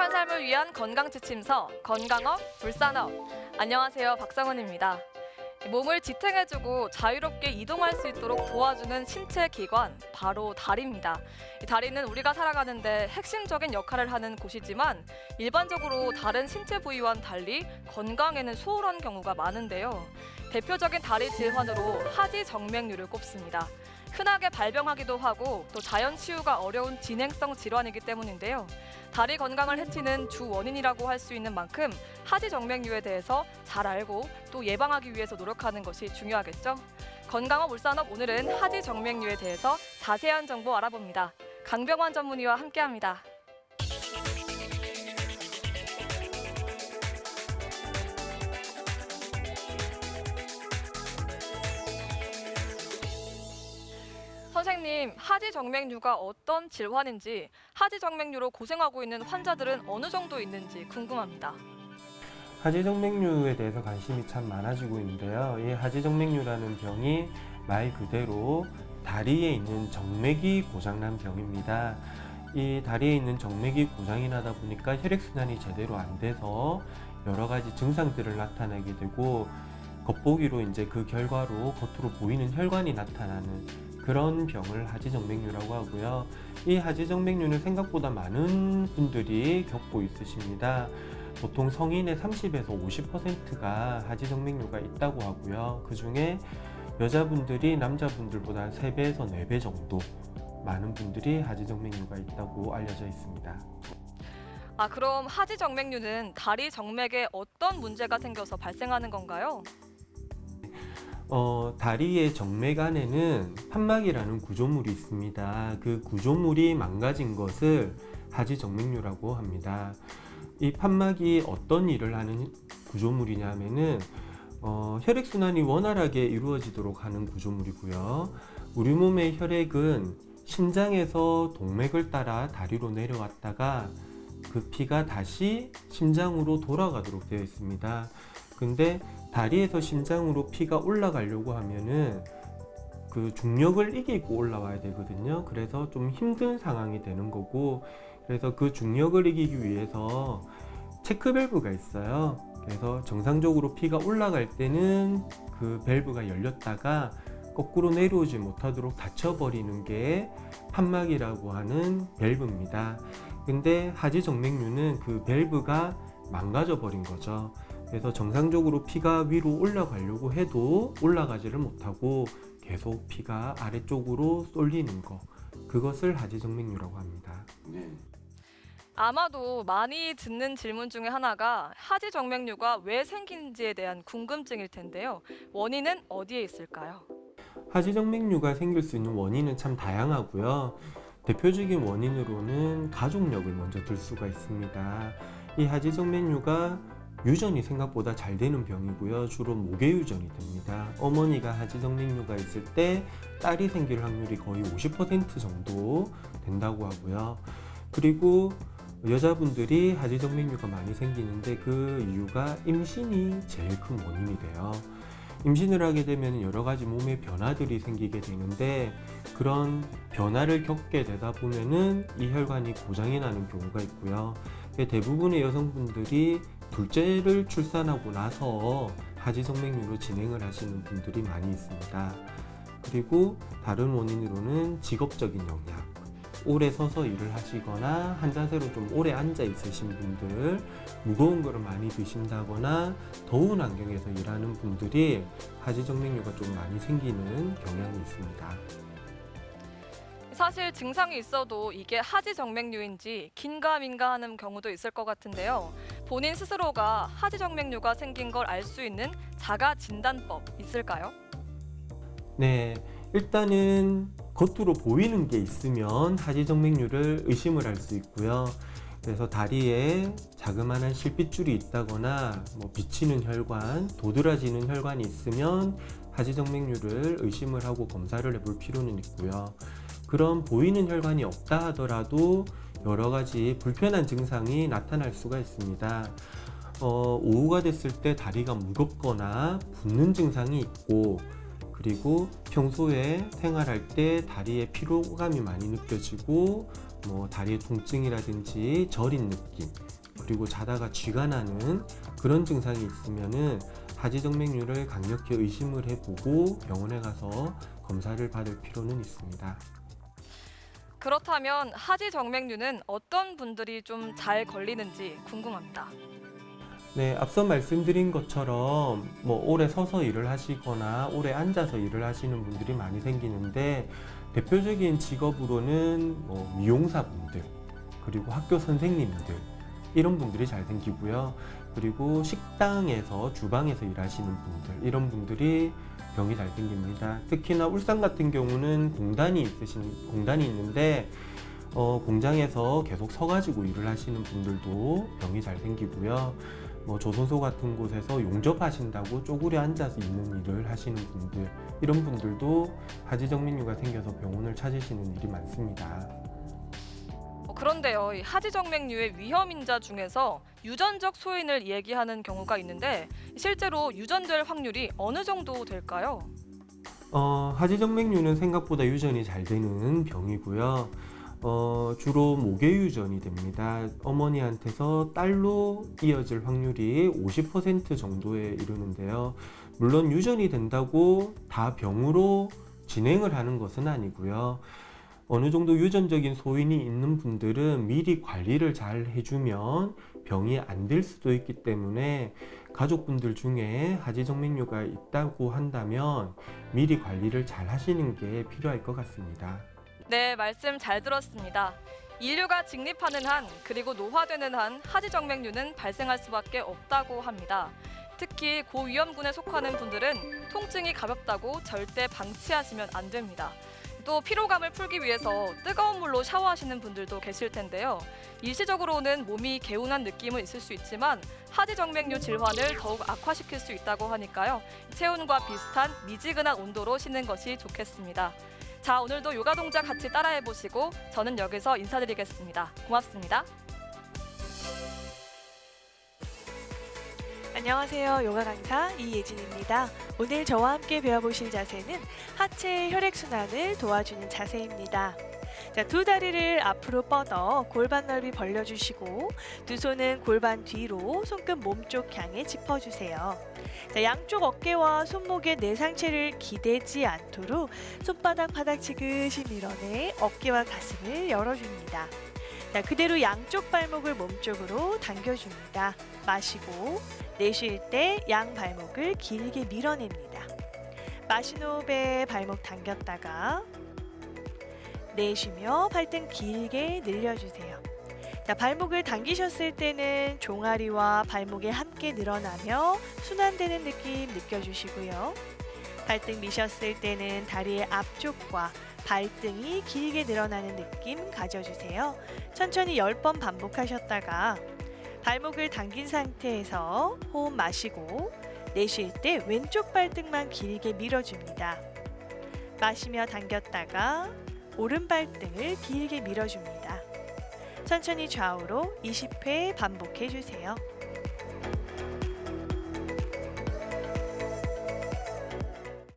행복한 삶을 위한 건강 지침서 건강업 불산업 안녕하세요 박성은입니다. 몸을 지탱해주고 자유롭게 이동할 수 있도록 도와주는 신체 기관 바로 다리입니다. 이 다리는 우리가 살아가는데 핵심적인 역할을 하는 곳이지만 일반적으로 다른 신체 부위와는 달리 건강에는 소홀한 경우가 많은데요. 대표적인 다리 질환으로 하지 정맥류를 꼽습니다. 흔하게 발병하기도 하고 또 자연 치유가 어려운 진행성 질환이기 때문인데요. 다리 건강을 해치는 주 원인이라고 할 수 있는 만큼 하지 정맥류에 대해서 잘 알고 또 예방하기 위해서 노력하는 것이 중요하겠죠. 건강업 울산업 오늘은 하지 정맥류에 대해서 자세한 정보 알아봅니다. 강병환 전문의와 함께합니다. 선생님, 하지 정맥류가 어떤 질환인지, 하지 정맥류로 고생하고 있는 환자들은 어느 정도 있는지 궁금합니다. 하지정맥류에 대해서 관심이 참 많아지고 있는데요. 이 하지정맥류라는 병이 말 그대로 다리에 있는 정맥이 고장난 병입니다. 이 다리에 있는 정맥이 고장이 나다 보니까 혈액순환이 제대로 안 돼서 여러 가지 증상들을 나타내게 되고 겉보기로 이제 그 결과로 겉으로 보이는 혈관이 나타나는 그런 병을 하지정맥류라고 하고요. 이 하지정맥류는 생각보다 많은 분들이 겪고 있으십니다. 보통 성인의 30에서 50%가 하지정맥류가 있다고 하고요. 그 중에 여자분들이 남자분들보다 한 3배에서 4배 정도 많은 분들이 하지정맥류가 있다고 알려져 있습니다. 아, 그럼 하지 정맥류는 다리 정맥에 어떤 문제가 생겨서 발생하는 건가요? 어, 다리의 정맥 안에는 판막이라는 구조물이 있습니다. 그 구조물이 망가진 것을 하지정맥류라고 합니다. 이 판막이 어떤 일을 하는 구조물이냐면은 어, 혈액순환이 원활하게 이루어지도록 하는 구조물이고요. 우리 몸의 혈액은 심장에서 동맥을 따라 다리로 내려왔다가 그 피가 다시 심장으로 돌아가도록 되어 있습니다. 근데 다리에서 심장으로 피가 올라가려고 하면은 그 중력을 이기고 올라와야 되거든요. 그래서 좀 힘든 상황이 되는 거고, 그래서 그 중력을 이기기 위해서 체크 밸브가 있어요. 그래서 정상적으로 피가 올라갈 때는 그 밸브가 열렸다가 거꾸로 내려오지 못하도록 닫혀버리는 게 판막이라고 하는 밸브입니다. 근데 하지정맥류는 그 밸브가 망가져 버린 거죠. 그래서 정상적으로 피가 위로 올라가려고 해도 올라가지를 못하고 계속 피가 아래쪽으로 쏠리는 거. 그것을 하지정맥류라고 합니다. 네. 아마도 많이 듣는 질문 중에 하나가 하지 정맥류가 왜 생기는지에 대한 궁금증일 텐데요. 원인은 어디에 있을까요? 하지 정맥류가 생길 수 있는 원인은 참 다양하고요. 대표적인 원인으로는 가족력을 먼저 들 수가 있습니다. 이 하지 정맥류가 유전이 생각보다 잘 되는 병이고요. 주로 모계 유전이 됩니다. 어머니가 하지정맥류가 있을 때 딸이 생길 확률이 거의 50% 정도 된다고 하고요. 그리고 여자분들이 하지정맥류가 많이 생기는데 그 이유가 임신이 제일 큰 원인이 돼요. 임신을 하게 되면 여러 가지 몸의 변화들이 생기게 되는데 그런 변화를 겪게 되다 보면은 이 혈관이 고장이 나는 경우가 있고요. 대부분의 여성분들이 둘째를 출산하고 나서 하지정맥류로 진행을 하시는 분들이 많이 있습니다. 그리고 다른 원인으로는 직업적인 영향. 오래 서서 일을 하시거나 한 자세로 좀 오래 앉아 있으신 분들, 무거운 거를 많이 드신다거나 더운 환경에서 일하는 분들이 하지정맥류가 좀 많이 생기는 경향이 있습니다. 사실 증상이 있어도 이게 하지 정맥류인지 긴가민가 하는 경우도 있을 것 같은데요. 본인 스스로가 하지 정맥류가 생긴 걸 알 수 있는 자가 진단법 있을까요? 네, 일단은 겉으로 보이는 게 있으면 하지정맥류를 의심을 할 수 있고요. 그래서 다리에 자그마한 실핏줄이 있다거나 뭐 비치는 혈관, 도드라지는 혈관이 있으면 하지정맥류를 의심을 하고 검사를 해볼 필요는 있고요. 그런 보이는 혈관이 없다 하더라도 여러 가지 불편한 증상이 나타날 수가 있습니다. 어, 오후가 됐을 때 다리가 무겁거나 붓는 증상이 있고 그리고 평소에 생활할 때 다리에 피로감이 많이 느껴지고 뭐 다리 통증이라든지 저린 느낌, 그리고 자다가 쥐가 나는 그런 증상이 있으면은 하지정맥류를 강력히 의심을 해보고 병원에 가서 검사를 받을 필요는 있습니다. 그렇다면 하지 정맥류는 어떤 분들이 좀 잘 걸리는지 궁금합니다. 네, 앞서 말씀드린 것처럼 뭐 오래 서서 일을 하시거나 오래 앉아서 일을 하시는 분들이 많이 생기는데 대표적인 직업으로는 뭐 미용사분들 그리고 학교 선생님들 이런 분들이 잘 생기고요. 그리고 식당에서 주방에서 일하시는 분들 이런 분들이 병이 잘 생깁니다. 특히나 울산 같은 경우는 공단이 있으신 공단이 있는데 어, 공장에서 계속 서가지고 일을 하시는 분들도 병이 잘 생기고요. 뭐 조선소 같은 곳에서 용접하신다고 쪼그려 앉아서 있는 일을 하시는 분들 이런 분들도 하지정맥류가 생겨서 병원을 찾으시는 일이 많습니다. 어, 그런데요, 이 하지 정맥류의 위험 인자 중에서 유전적 소인을 얘기하는 경우가 있는데 실제로 유전될 확률이 어느 정도 될까요? 어, 하지정맥류는 생각보다 유전이 잘 되는 병이고요. 어, 주로 모계 유전이 됩니다. 어머니한테서 딸로 이어질 확률이 50% 정도에 이르는데요. 물론 유전이 된다고 다 병으로 진행을 하는 것은 아니고요. 어느 정도 유전적인 소인이 있는 분들은 미리 관리를 잘 해주면 병이 안 될 수도 있기 때문에 가족분들 중에 하지정맥류가 있다고 한다면 미리 관리를 잘 하시는 게 필요할 것 같습니다. 네, 말씀 잘 들었습니다. 인류가 직립하는 한 그리고 노화되는 한 하지 정맥류는 발생할 수밖에 없다고 합니다. 특히 고위험군에 속하는 분들은 통증이 가볍다고 절대 방치하시면 안 됩니다. 또 피로감을 풀기 위해서 뜨거운 물로 샤워하시는 분들도 계실 텐데요. 일시적으로는 몸이 개운한 느낌은 있을 수 있지만 하지 정맥류 질환을 더욱 악화시킬 수 있다고 하니까요. 체온과 비슷한 미지근한 온도로 쉬는 것이 좋겠습니다. 자, 오늘도 요가 동작 같이 따라해 보시고 저는 여기서 인사드리겠습니다. 고맙습니다. 안녕하세요. 요가 강사 이예진입니다. 오늘 저와 함께 배워보실 자세는 하체 혈액순환을 도와주는 자세입니다. 자, 두 다리를 앞으로 뻗어 골반 넓이 벌려주시고 두 손은 골반 뒤로 손끝 몸쪽 향해 짚어주세요. 자, 양쪽 어깨와 손목의 내 상체를 기대지 않도록 손바닥 바닥 지그시 밀어내 어깨와 가슴을 열어줍니다. 자, 그대로 양쪽 발목을 몸쪽으로 당겨줍니다. 마시고 내쉴 때 양 발목을 길게 밀어냅니다. 호흡에 발목 당겼다가 내쉬며 발등 길게 늘려주세요. 자, 발목을 당기셨을 때는 종아리와 발목이 함께 늘어나며 순환되는 느낌 느껴주시고요. 발등 미셨을 때는 다리의 앞쪽과 발등이 길게 늘어나는 느낌 가져주세요. 천천히 10번 반복하셨다가 발목을 당긴 상태에서 호흡 마시고 내쉴 때 왼쪽 발등만 길게 밀어줍니다. 마시며 당겼다가 오른 발등을 길게 밀어줍니다. 천천히 좌우로 20회 반복해 주세요.